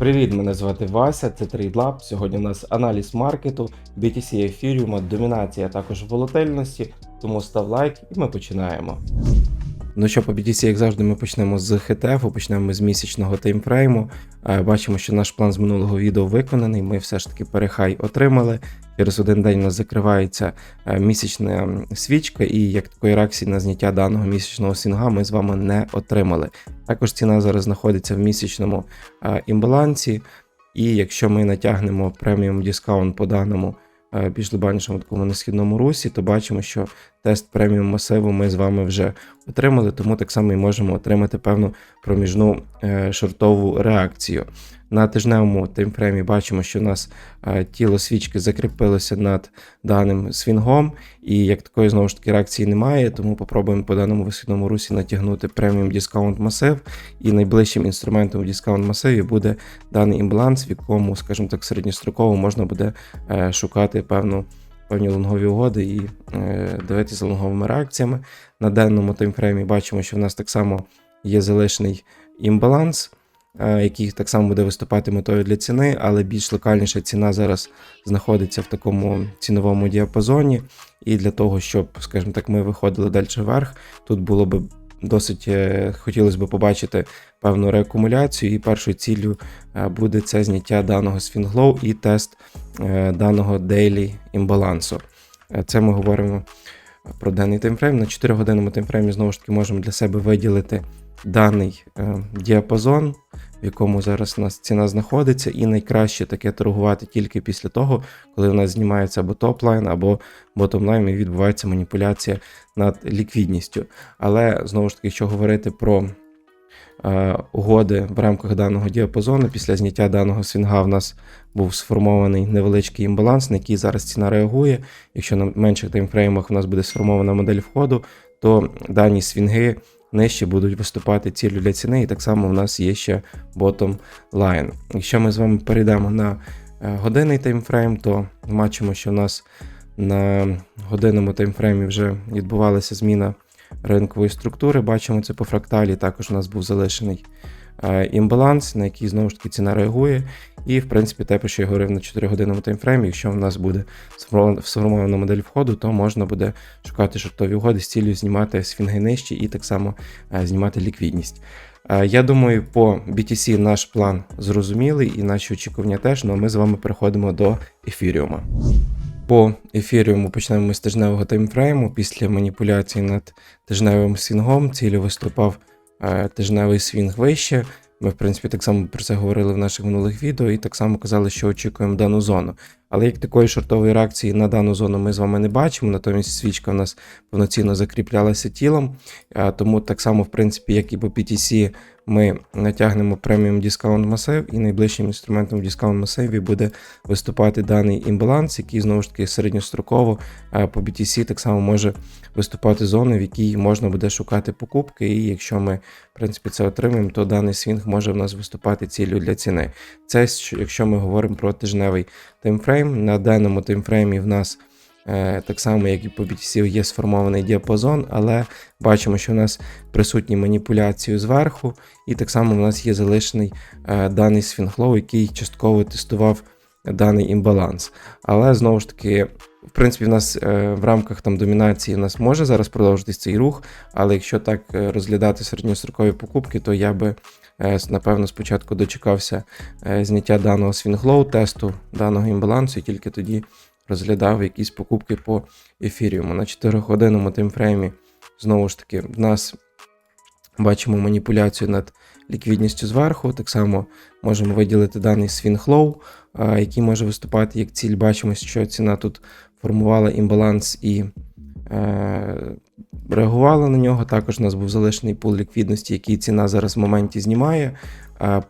Привіт, мене звати Вася, це TradeLab. Сьогодні у нас аналіз маркету, BTC ефіріума, домінація, а також волатильності. Тому став лайк і ми починаємо. Ну що, по BTC, як завжди, ми почнемо з HTF, почнемо з місячного таймфрейму. Е, Бачимо, що наш план з минулого відео виконаний. Ми все ж таки перехай отримали. Через один день у нас закривається е, місячна свічка, і як такої реакції на зняття даного місячного сінга ми з вами не отримали. Також ціна зараз знаходиться в місячному е, імбалансі. І якщо ми натягнемо преміум дискаунт по даному більш глобальнішому такому несхідному русі, то бачимо, що тест преміум масиву ми з вами вже отримали, тому так само і можемо отримати певну проміжну е, шортову реакцію. На тижневому таймфреймі бачимо, що у нас е, тіло свічки закріпилося над даним свінгом, і як такої знову ж таки реакції немає, тому попробуємо по даному висхідному русі натягнути преміум дискаунт масив. І найближчим інструментом в дискаунт масиві буде даний імбаланс, в якому, скажімо так, середньостроково можна буде е, шукати певну. Певні лонгові угоди і е, дивитися лонговими реакціями. На денному таймфреймі бачимо, що в нас так само є залишений імбаланс, е, який так само буде виступати метою для ціни, але більш локальніша ціна зараз знаходиться в такому ціновому діапазоні. І для того, щоб, скажімо так, ми виходили далі вверх, тут було би досить е, хотілося б побачити певну реакумуляцію, і першою ціллю е, буде це зняття даного свінглоу і тест е, даного дейлі імбалансу. Це ми говоримо про денний таймфрейм. На 4 годинному таймфреймі знову ж таки можемо для себе виділити даний діапазон, в якому зараз у нас ціна знаходиться, і найкраще таке торгувати тільки після того, коли у нас знімається або топлайн, або ботомлайн, і відбувається маніпуляція над ліквідністю. Але знову ж таки, якщо говорити про е, угоди в рамках даного діапазону, після зняття даного свінга в нас був сформований невеличкий імбаланс, на який зараз ціна реагує. Якщо на менших таймфреймах у нас буде сформована модель входу, то дані свінги нижче будуть виступати цілі для ціни, і так само в нас є ще bottom line. Якщо ми з вами перейдемо на е, годинний таймфрейм, то бачимо, що у нас на годинному таймфреймі вже відбувалася зміна ринкової структури. Бачимо це по фракталі. Також у нас був залишений імбаланс, на який знову ж таки ціна реагує. І, в принципі, те, про що я говорив на 4 годинному таймфреймі, якщо в нас буде сформована- модель входу, то можна буде шукати шортові угоди з цілею знімати свінги нижчі і так само е, знімати ліквідність. Е, Я думаю, по BTC наш план зрозумілий і наші очікування теж, але ми з вами переходимо до ефіріума. По ефіріуму почнемо з тижневого таймфрейму. Після маніпуляції над тижневим свінгом цілі виступав е, тижневий свінг вище. Ми, в принципі, так само про це говорили в наших минулих відео і так само казали, що очікуємо дану зону. Але як такої шортової реакції на дану зону ми з вами не бачимо, натомість свічка в нас повноцінно закріплялася тілом. Е, Тому так само, в принципі, як і по PTC, ми натягнемо преміум дискаунт масив, і найближчим інструментом в дискаунт масиві буде виступати даний імбаланс, який знову ж таки середньостроково по BTC так само може виступати зоною, в якій можна буде шукати покупки. І якщо ми в принципі це отримаємо, то даний свінг може в нас виступати ціллю для ціни. Це якщо ми говоримо про тижневий таймфрейм. На даному таймфреймі в нас так само, як і по BTC, є сформований діапазон, але бачимо, що у нас присутні маніпуляції зверху, і так само в нас є залишений е, даний свінглоу, який частково тестував даний імбаланс. Але знову ж таки. В принципі, в нас е, в рамках там домінації в нас може зараз продовжитись цей рух, але якщо так е, розглядати середньострокові покупки, то я би е, напевно спочатку дочекався е, зняття даного свінглоу, тесту даного імбалансу, і тільки тоді розглядав якісь покупки по ефіріуму. На 4-годинному таймфреймі знову ж таки в нас бачимо маніпуляцію над ліквідністю зверху. Так само можемо виділити даний свінглоу, який може виступати як ціль. Бачимо, що ціна тут формувала імбаланс і е, реагувала на нього. Також у нас був залишений пул ліквідності, який ціна зараз в моменті знімає.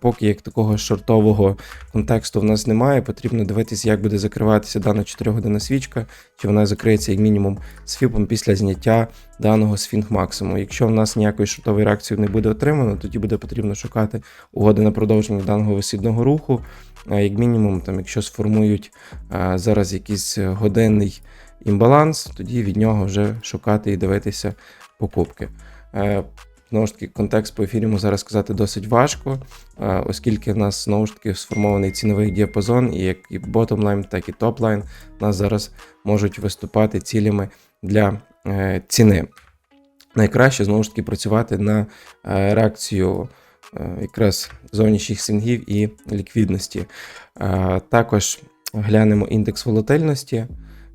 Поки як такого шортового контексту в нас немає, потрібно дивитися, як буде закриватися дана 4 година свічка, чи вона закриється як мінімум з фіпом після зняття даного свінг максимуму. Якщо в нас ніякої шортової реакції не буде отримано, тоді буде потрібно шукати угоди на продовження даного висідного руху. Як мінімум, там, якщо сформують зараз якийсь годинний імбаланс, тоді від нього вже шукати і дивитися покупки. Знову ж таки, контекст по ефіріму зараз сказати досить важко, е, оскільки в нас знову ж таки сформований ціновий діапазон, і як і bottom-line, так і топ-лайн нас зараз можуть виступати цілями для е, ціни. Найкраще знову ж таки працювати на е, реакцію якраз зовнішніх свінгів і ліквідності. Також глянемо індекс волатильності,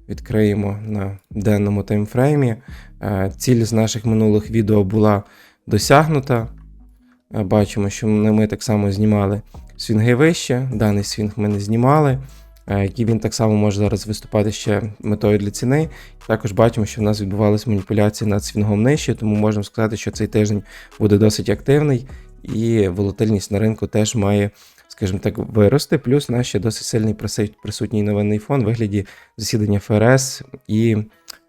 відкриємо на денному таймфреймі. Ціль з наших минулих відео була досягнута. Е, Бачимо, що ми так само знімали свінги вище. Даний свінг ми не знімали. е, Який він так само може зараз виступати ще метою для ціни. Також бачимо, що в нас відбувалися маніпуляції над свінгом нижче, тому можемо сказати, що цей тиждень буде досить активний, і волатильність на ринку теж має, скажімо так, вирости. Плюс у нас ще досить сильний присутній новинний фон в вигляді засідання ФРС і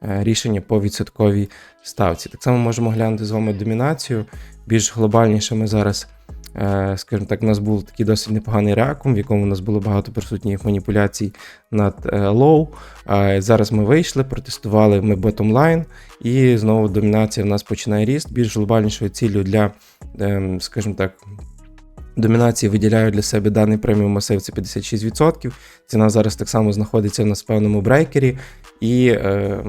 рішення по відсотковій ставці. Так само можемо глянути з вами домінацію. Більш глобальніше ми зараз. е, Скажімо так, у нас був такий досить непоганий реакум, в якому у нас було багато присутніх маніпуляцій над е, лоу. Зараз ми вийшли, протестували ми bottom-line, і знову домінація в нас починає ріст. Більш глобальнішою ціллю для, ем, скажімо так, домінації виділяю для себе даний преміум масив це 56%. Ціна зараз так само знаходиться в нас в певному брейкері, і е,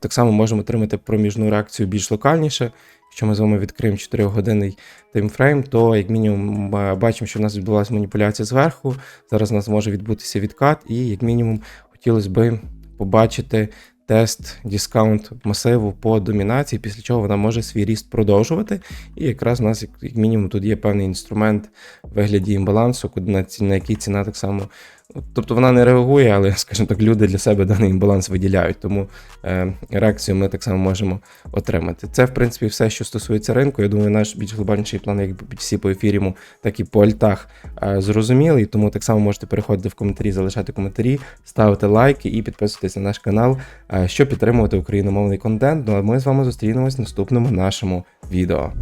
так само можемо отримати проміжну реакцію більш локальніше. Якщо ми з вами відкриємо 4-годинний таймфрейм, то як мінімум е, бачимо, що в нас відбулася маніпуляція зверху. Зараз у нас може відбутися відкат, і як мінімум хотілося би побачити тест дискаунт масиву по домінації, після чого вона може свій ріст продовжувати. І якраз у нас, як, мінімум, тут є певний інструмент в вигляді імбалансу, на який ціна так само. Тобто вона не реагує, але, скажімо так, люди для себе даний імбаланс виділяють, тому е, реакцію ми так само можемо отримати. Це, в принципі, все, що стосується ринку. Я думаю, наш більш глобальніший план, як всі по ефіріму, так і по альтах е, зрозумілий. Тому так само можете переходити в коментарі, залишати коментарі, ставити лайки і підписуватись на наш канал, е, щоб підтримувати україномовний контент. Ну а ми з вами зустрінемось в наступному нашому відео.